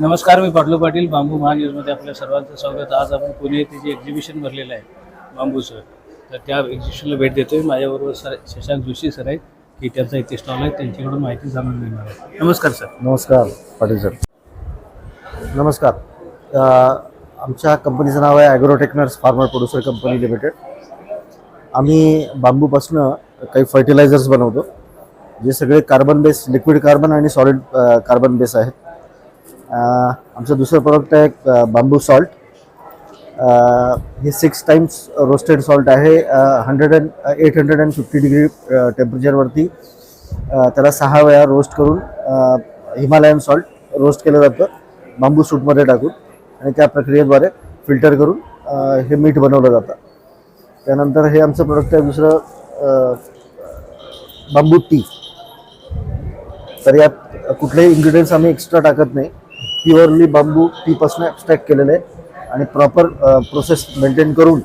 नमस्कार मी पाटलू पाटील बांबू महान्यूजमध्ये आपल्या सर्वांचं स्वागत. आज आपण पुणे येथे जे एक्झिबिशन भरलेलं आहे बांबूचं तर त्या एक्झिबिशनला भेट देतो आहे माझ्याबरोबर सर शशांक जोशी सर आहेत की त्यांचा इथे स्टॉल आहे. त्यांच्याकडून माहिती जाणून घेणार आहे नमस्कार सर. नमस्कार पाटील सर. नमस्कार. आमच्या कंपनीचं नाव आहे Agrotechners farmer producer company limited आम्ही बांबूपासनं काही फर्टिलायझर्स बनवतो जे सगळे कार्बन बेस लिक्विड कार्बन आणि सॉलिड कार्बन बेस आहेत. आमचं दुसरं प्रोडक्ट आहे बांबू सॉल्ट हे सिक्स टाइम्स रोस्टेड सॉल्ट आहे hundred and eight hundred and fifty degree टेम्परेचरवरती त्याला सहा वेळा रोस्ट करून हिमालयन सॉल्ट रोस्ट केलं जातं बांबू सूटमध्ये टाकून. आणि त्या प्रक्रियेद्वारे फिल्टर करून हे मीठ बनवलं जातं. त्यानंतर हे आमचं प्रोडक्ट आहे दुसरं बांबू टी तर यात कुठलेही इन्ग्रेडियंट्स आम्ही एक्स्ट्रा टाकत नाही. प्युअरली बांबू टीपासून ॲबस्ट्रॅक्ट केलेले आहे. आणि प्रॉपर प्रोसेस मेंटेन करून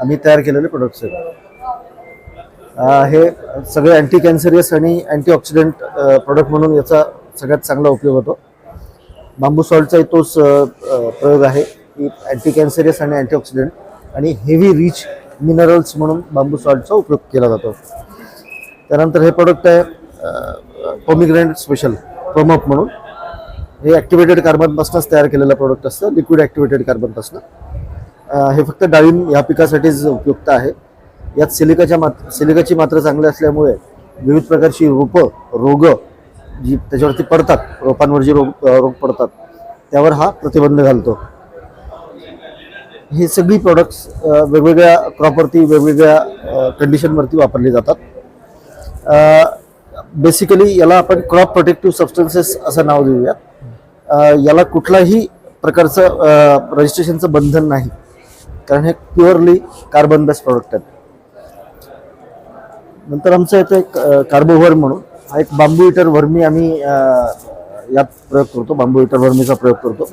आम्ही तयार केलेले प्रोडक्ट्स आहेत. हे सगळे अँटी कॅन्सरियस आणि अँटीऑक्सिडंट प्रोडक्ट म्हणून याचा सगळ्यात चांगला उपयोग होतो. बांबू सॉल्टचाही तोच प्रयोग आहे. की अँटी कॅन्सरियस आणि अँटीऑक्सिडंट आणि हेवी रिच मिनरल्स म्हणून बांबू सॉल्टचा उपयोग केला जातो. त्यानंतर हे प्रोडक्ट आहे पोमिग्रेंट स्पेशल प्रमोप म्हणून. हे ॲक्टिवेटेड कार्बनपासूनच तयार केलेलं प्रोडक्ट असतं लिक्विड ॲक्टिवेटेड कार्बनपासून हे फक्त डाळिंब ह्या पिकासाठीच उपयुक्त आहे. यात सिलिकाच्या मात सिलिकाची मात्रा चांगली असल्यामुळे विविध प्रकारची रोपं रोग जी त्याच्यावरती पडतात रोपांवर जी रोग रोग पडतात त्यावर हा प्रतिबंध घालतो. हे सगळी प्रोडक्ट्स वेगवेगळ्या क्रॉपवरती वेगवेगळ्या कंडिशनवरती वापरली जातात. बेसिकली याला आपण क्रॉप प्रोटेक्टिव्ह सबस्टन्सेस असं नाव देऊया याला कुठलाही प्रकारचं रजिस्ट्रेशनचं बंधन नाही. कारण हे प्युअरली कार्बन बेस्ड प्रोडक्ट आहेत. नंतर आमचं इथे एक कार्बोव्हर म्हणून हा एक बांबू इटर वर्मी आम्ही यात प्रयोग करतो. बांबू इटर वर्मीचा प्रयोग करतो.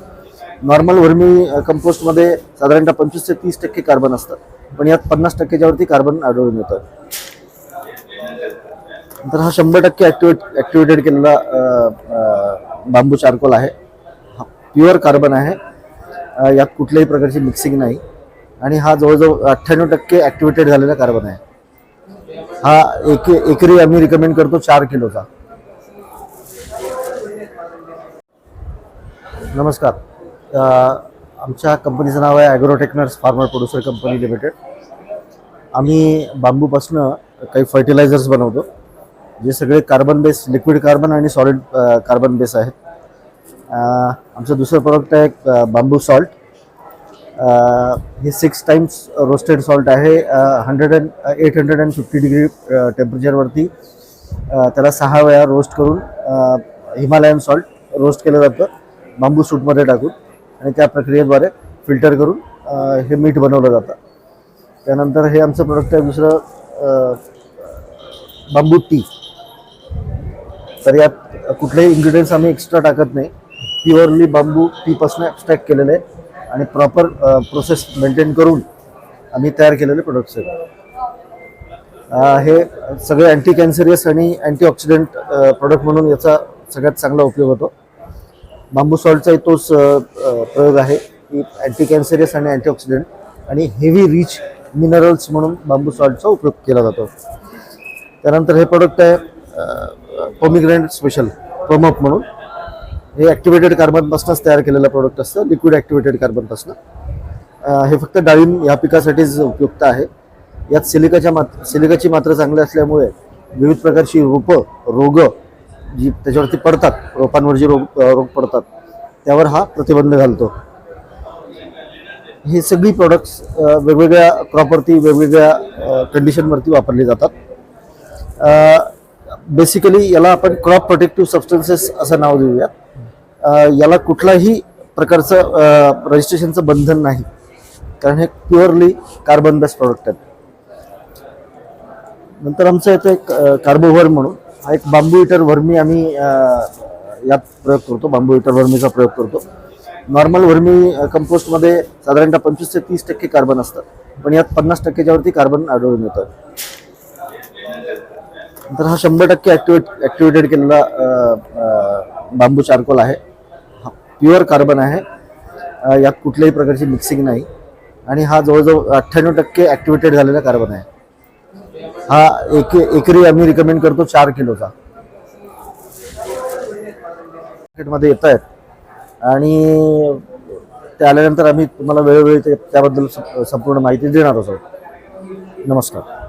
नॉर्मल वर्मी कंपोस्टमध्ये साधारणतः पंचवीस ते तीस टक्के कार्बन असतात पण यात पन्नास टक्क्याच्या वरती कार्बन आढळून येतं. नंतर हा शंभर टक्के ॲक्टिवेट ॲक्टिवेटेड केलेला बांबू चारकोल आहे. प्युअर कार्बन आहे. यात कुठल्याही प्रकारची मिक्सिंग नाही. आणि हा जवळजवळ अठ्ठ्याण्णव टक्के ॲक्टिवेटेड झालेला कार्बन आहे. हा एक एकरी आम्ही रिकमेंड करतो चार किलोचा. नमस्कार. आमच्या कंपनीचं नाव आहे Agrotechners farmer producer company limited आम्ही बांबूपासनं काही फर्टिलायझर्स बनवतो जे सगळे कार्बन बेस लिक्विड कार्बन आणि सॉलिड कार्बन बेस आहेत. आमचं दुसरं प्रोडक्ट आहे बांबू सॉल्ट हे सिक्स टाइम्स रोस्टेड सॉल्ट आहे hundred and eight hundred and fifty degree टेम्परेचरवरती त्याला सहा वेळा रोस्ट करून हिमालयन सॉल्ट रोस्ट केलं जातं बांबू सूटमध्ये टाकून. आणि त्या प्रक्रियेद्वारे फिल्टर करून हे मीठ बनवलं जातं. त्यानंतर हे आमचं प्रोडक्ट आहे दुसरं बांबू टी तर यात कुठलेही इन्ग्रेडियंट्स आम्ही एक्स्ट्रा टाकत नाही. प्युअरली बांबू टीपासून ॲबस्ट्रॅक्ट केलेले आहे. आणि प्रॉपर प्रोसेस मेंटेन करून आम्ही तयार केलेले प्रोडक्ट्स आहेत हे सगळे अँटी कॅन्सरियस आणि अँटीऑक्सिडंट प्रोडक्ट म्हणून याचा सगळ्यात चांगला उपयोग होतो. बांबू सॉल्टचाही तोच प्रयोग आहे. की अँटी कॅन्सरियस आणि अँटीऑक्सिडंट आणि हेवी रिच मिनरल्स म्हणून बांबू सॉल्टचा उपयोग केला जातो. त्यानंतर हे प्रोडक्ट आहे पोमिग्रेनेट स्पेशल प्रोमप म्हणून. हे ॲक्टिवेटेड कार्बनपासूनच तयार केलेलं प्रोडक्ट असतं लिक्विड ॲक्टिवेटेड कार्बनपासून हे फक्त डाळिंब ह्या पिकासाठीच उपयुक्त आहे. यात सिलिकाच्या मात सिलिकाची मात्रा चांगली असल्यामुळे विविध प्रकारची रोपं रोग जी त्याच्यावरती पडतात रोपांवर जी रोग रोग पडतात त्यावर हा प्रतिबंध घालतो. हे सगळी प्रोडक्ट्स वेगवेगळ्या क्रॉपवरती वेगवेगळ्या कंडिशनवरती वापरली जातात. बेसिकली याला आपण क्रॉप प्रोटेक्टिव्ह सबस्टन्सेस असं नाव देऊया याला कुठलाही प्रकारचं रजिस्ट्रेशनचं बंधन नाही. कारण हे प्युअरली कार्बन बेस्ड प्रोडक्ट आहेत नंतर आमचं इथे एक कार्बोव्हर म्हणून. हा एक बांबू इटर वर्मी आम्ही यात प्रयोग करतो. बांबू इटर वर्मीचा प्रयोग करतो. नॉर्मल वर्मी कंपोस्टमध्ये साधारणतः पंचवीस ते तीस टक्के कार्बन असतात पण यात पन्नास टक्केच्यावरती कार्बन आढळून येतं. नंतर हा शंभर टक्के ॲक्टिवेट ॲक्टिवेटेड केलेला बांबू चारकोल आहे. प्युअर कार्बन आहे. यात कुठल्याही प्रकारची मिक्सिंग नाही. आणि हा जवळजवळ अठ्ठ्याण्णव टक्के ॲक्टिवेटेड झालेला कार्बन आहे. हा एक एकरी आम्ही रिकमेंड करतो चार किलोचा. मार्केटमध्ये येत आहेत. आणि ते आल्यानंतर आम्ही तुम्हाला वेळोवेळी ते- त्याबद्दल संपूर्ण माहिती देणार आहोत. नमस्कार.